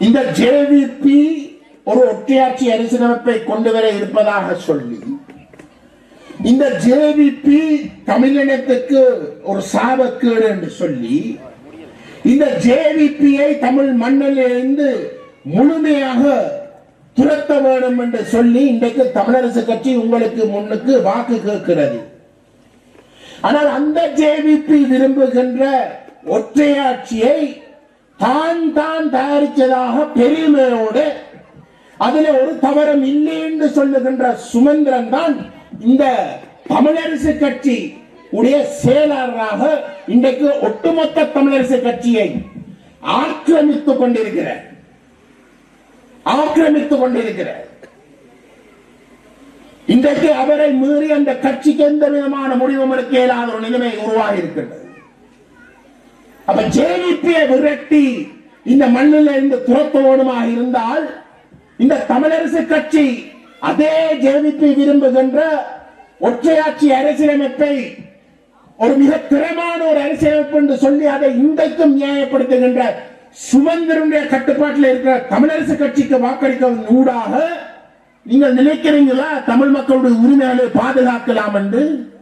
இந்த ஜேவிபி ஒரு ஒற்றையாட்சி அரசியலமைப்பை கொண்டு வர இருப்பதாக சொல்லி இந்த ஜேவிபி தமிழினத்துக்கு ஒரு சாபக்கேடு என்று சொல்லி இந்த ஜேவிபியை தமிழ் மண்ணிலிருந்து முழுமையாக துரத்த வேண்டும் என்று சொல்லி இன்றைக்கு தமிழரசு கட்சி உங்களுக்கு முன்னுக்கு வாக்கு கேட்கிறது. ஆனால் அந்த ஜேவிபி விரும்புகின்ற ஒற்றையாட்சியை தான் தயாரித்ததாக பெருமையோடு அதுல ஒரு தவறும் இல்லை என்று சொல்லுகின்ற சுமந்திரன் தான் இந்த தமிழரசு கட்சி உடைய செயலாளராக இன்றைக்கு ஒட்டுமொத்த தமிழரசு கட்சியை ஆக்கிரமித்துக் கொண்டிருக்கிற ஆக்கிரமித்துக் கொண்டிருக்கிற இன்றைக்கு அவரை மீறி அந்த கட்சிக்கு எந்த விதமான முடிவும் எடுக்க இயலாத ஒரு நிலைமை உருவாகி இருக்கின்றது. அப்ப ஜேவிபியை விரட்டி இந்த மண்ணில் இருந்து துரத்தோடுமாக இருந்தால் இந்த தமிழரசு கட்சி அதே ஜேவிபி விரும்புகின்ற ஒற்றையாட்சி அரசியலமைப்பை ஒரு மிக திறமான ஒரு அரசியலமைப்பு என்று சொல்லி அதை இன்றைக்கும் நியாயப்படுத்துகின்ற சுமந்திரனுடைய கட்டுப்பாட்டில் இருக்கிற தமிழரசு கட்சிக்கு வாக்களிக்க ஊடாக நீங்கள் நினைக்கிறீங்களா தமிழ் மக்களுடைய உரிமைகளை பாதுகாக்கலாம் என்று?